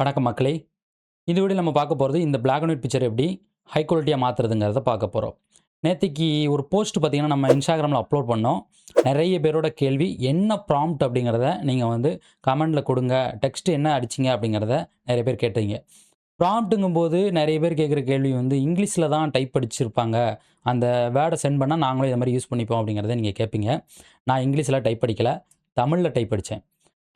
வணக்கம் மக்களே. இந்த வீடியோ நம்ம பார்க்க போகிறது இந்த பிளாக் அண்ட் ஒயிட் பிக்சர் எப்படி ஹை குவாலிட்டியாக மாற்றுறதுங்கிறத பார்க்க போகிறோம் நேற்றுக்கு ஒரு போஸ்ட் பார்த்தீங்கன்னா நம்ம இன்ஸ்டாகிராமில் அப்லோட் பண்ணோம். நிறைய பேரோட கேள்வி என்ன ப்ராம்ப்ட் அப்படிங்கிறத நீங்கள் வந்து கமெண்டில் கொடுங்க டெக்ஸ்ட் என்ன அடிச்சிங்க அப்படிங்கிறத நிறைய பேர் கேட்டீங்க. ப்ராம்ப்ட்டுங்கும்போது நிறைய பேர் கேட்குற கேள்வி வந்து இங்கிலீஷில் தான் டைப் அடிச்சிருப்பாங்க. அந்த வேர்டை சென்ட் பண்ணால் நாங்களும் இதை மாதிரி யூஸ் பண்ணிப்போம் அப்படிங்கிறத நீங்கள் கேட்பீங்க நான் இங்கிலீஷில் டைப் அடிக்கலை தமிழில் டைப் அடித்தேன்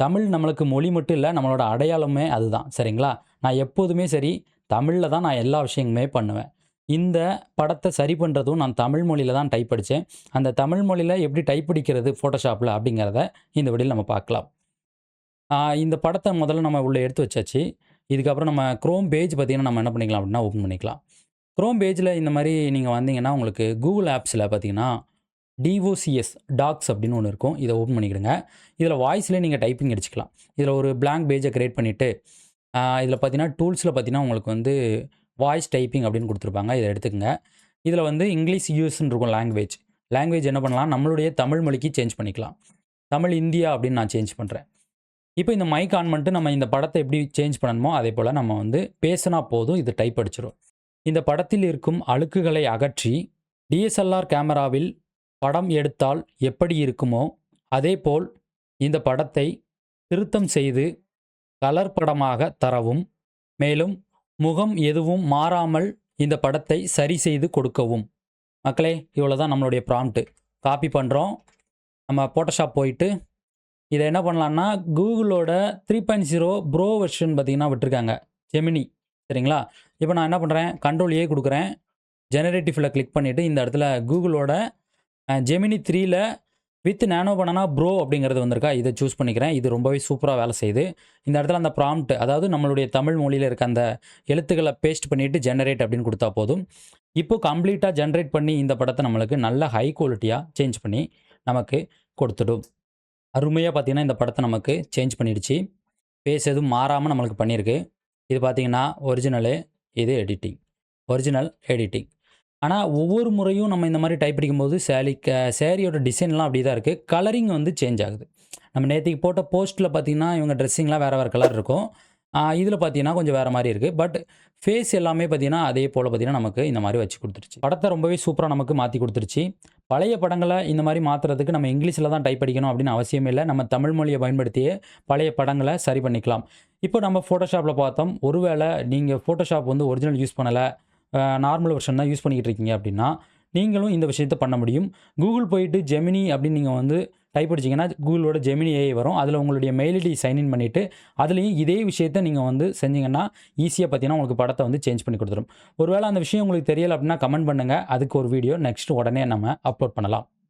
தமிழ் நம்மளுக்கு மொழி மட்டும் இல்லை நம்மளோட அடையாளமே அதுதான். சரிங்களா? நான் எப்போதுமே சரி தமிழில் தான் நான் எல்லா விஷயங்களுமே பண்ணுவேன். இந்த படத்தை சரி பண்ணுறதும் நான் தமிழ் மொழியில் தான் டைப் அடித்தேன் அந்த தமிழ் மொழியில் எப்படி டைப் அடிக்கிறது ஃபோட்டோஷாப்பில் அப்படிங்கிறத இந்த வழியில் நம்ம பார்க்கலாம். இந்த படத்தை முதல்ல நம்ம உள்ளே எடுத்து வச்சாச்சு. இதுக்கப்புறம் நம்ம க்ரோம் பேஜ் பார்த்திங்கன்னா நம்ம என்ன பண்ணிக்கலாம் அப்படின்னா ஓப்பன் பண்ணிக்கலாம். க்ரோம் பேஜில் இந்த மாதிரி நீங்கள் வந்தீங்கன்னா உங்களுக்கு கூகுள் ஆப்ஸில் பார்த்தீங்கன்னா டிஓசிஎஸ் டாக்ஸ் அப்படின்னு ஒன்று இருக்கும். இதை ஓப்பன் பண்ணிக்கிடுங்க. இதில் வாய்ஸ்லேயே நீங்கள் டைப்பிங் அடிச்சுக்கலாம். இதில் ஒரு பிளாங்க் பேஜை க்ரியேட் பண்ணிவிட்டு இதில் பார்த்தீங்கன்னா டூல்ஸில் பார்த்தீங்கன்னா உங்களுக்கு வந்து வாய்ஸ் டைப்பிங் அப்படின்னு கொடுத்துருப்பாங்க. இதை எடுத்துக்கோங்க. இதில் வந்து இங்கிலீஷ் யூஸ்ன்னு இருக்கும் லாங்குவேஜ் லாங்குவேஜ் என்ன பண்ணலாம்? நம்மளுடைய தமிழ் மொழிக்கு சேஞ்ச் பண்ணிக்கலாம். தமிழ் இந்தியா அப்படின்னு நான் சேஞ்ச் பண்ணுறேன் இப்போ இந்த மைக் ஆன் பண்ணிட்டு நம்ம இந்த படத்தை எப்படி சேஞ்ச் பண்ணணுமோ அதே போல் நம்ம வந்து பேசினா போதும். இது டைப் அடிச்சிடும் இந்த படத்தில் இருக்கும் அழுக்குகளை அகற்றி டிஎஸ்எல்ஆர் கேமராவில் படம் எடுத்தால் எப்படி இருக்குமோ அதேபோல் இந்த படத்தை திருத்தம் செய்து கலர் படமாக தரவும் மேலும் முகம் எதுவும் மாறாமல் இந்த படத்தை சரி செய்து கொடுக்கவும். மக்களே இவ்வளோ தான் நம்மளுடைய ப்ராம்ப்ட்டு காப்பி பண்ணுறோம் நம்ம ஃபோட்டோஷாப் போயிட்டு இதை என்ன பண்ணலான்னா கூகுளோட three point zero pro version பார்த்தீங்கன்னா விட்டுருக்காங்க. ஜெமினி சரிங்களா? இப்போ நான் என்ன பண்ணுறேன் கண்ட்ரோல் ஏ கொடுக்குறேன். ஜெனரேட்டிவில் கிளிக் பண்ணிவிட்டு இந்த இடத்துல கூகுளோட ஜெமினி த்ரீல வித் நானோ பண்ணனா ப்ரோ அப்படிங்கிறது வந்திருக்கா? இதை சூஸ் பண்ணிக்கிறேன். இது ரொம்பவே சூப்பராக வேலை செய்யுது. இந்த இடத்துல அந்த ப்ராம்ப்ட் அதாவது நம்மளுடைய தமிழ் மொழியில் இருக்க அந்த எழுத்துக்களை பேஸ்ட் பண்ணிவிட்டு ஜெனரேட் அப்படின்னு கொடுத்தா போதும். இப்போ கம்ப்ளீட்டாக ஜென்ரேட் பண்ணி இந்த படத்தை நம்மளுக்கு நல்ல ஹை குவாலிட்டியாக சேஞ்ச் பண்ணி நமக்கு கொடுத்துடும். அருமையாக பார்த்தீங்கன்னா இந்த படத்தை நமக்கு சேஞ்ச் பண்ணிடுச்சு. பேஸ் எதுவும் மாறாமல் நம்மளுக்கு பண்ணியிருக்கு. இது பார்த்திங்கன்னா ஒரிஜினலு இது எடிட்டிங் ஒரிஜினல் எடிட்டிங் ஆனால் ஒவ்வொரு முறையும் நம்ம இந்த மாதிரி டைப் அடிக்கும்போது சேலி க சேரீயோட டிசைன்லாம் அப்படி தான் இருக்குது கலரிங் வந்து சேஞ்ச் ஆகுது. நம்ம நேற்றுக்கு போட்ட போஸ்ட்டில் பார்த்தீங்கன்னா இவங்க ட்ரெஸ்ஸிங்லாம் வேறு வேறு கலர் இருக்கும். இதில் பார்த்தீங்கன்னா கொஞ்சம் வேறு மாதிரி இருக்குது பட் ஃபேஸ் எல்லாமே பார்த்தீங்கன்னா அதே போல் பார்த்தீங்கன்னா நமக்கு இந்த மாதிரி வச்சு கொடுத்துருச்சு. படத்தை ரொம்பவே சூப்பராக நமக்கு மாற்றி கொடுத்துருச்சு. பழைய படங்களை இந்த மாதிரி மாற்றுறதுக்கு நம்ம இங்கிலீஷில் தான் டைப் அடிக்கணும் அப்படின்னு அவசியம் இல்லை. நம்ம தமிழ் மொழியை பயன்படுத்தியே பழைய படங்களை சரி பண்ணிக்கலாம். இப்போ நம்ம ஃபோட்டோஷாப்பில் பார்த்தோம். ஒருவேளை நீங்கள் ஃபோட்டோஷாப் வந்து ஒரிஜினல் யூஸ் பண்ணலை. நார்மல் வெர்ஷன் தான் யூஸ் பண்ணிக்கிட்டு இருக்கீங்க அப்படின்னா நீங்களும் இந்த விஷயத்தை பண்ண முடியும். கூகுள் போயிட்டு ஜெமினி அப்படின்னு நீங்கள் வந்து டைப் அடிச்சிங்கன்னா கூகுளோட ஜெமினி ஏஐ வரும். அதில் உங்களுடைய மெயில் ஐடி சைன்இன் பண்ணிவிட்டு அதுலேயும் இதே விஷயத்தை நீங்கள் வந்து செஞ்சீங்கன்னா ஈஸியாக பார்த்தீங்கன்னா உங்களுக்கு படத்தை வந்து சேஞ்ச் பண்ணி கொடுத்துரும். ஒருவேளை அந்த விஷயம் உங்களுக்கு தெரியலை அப்படின்னா கமெண்ட் பண்ணுங்கள் அதுக்கு ஒரு வீடியோ நெக்ஸ்ட் உடனே நம்ம அப்லோட் பண்ணலாம்.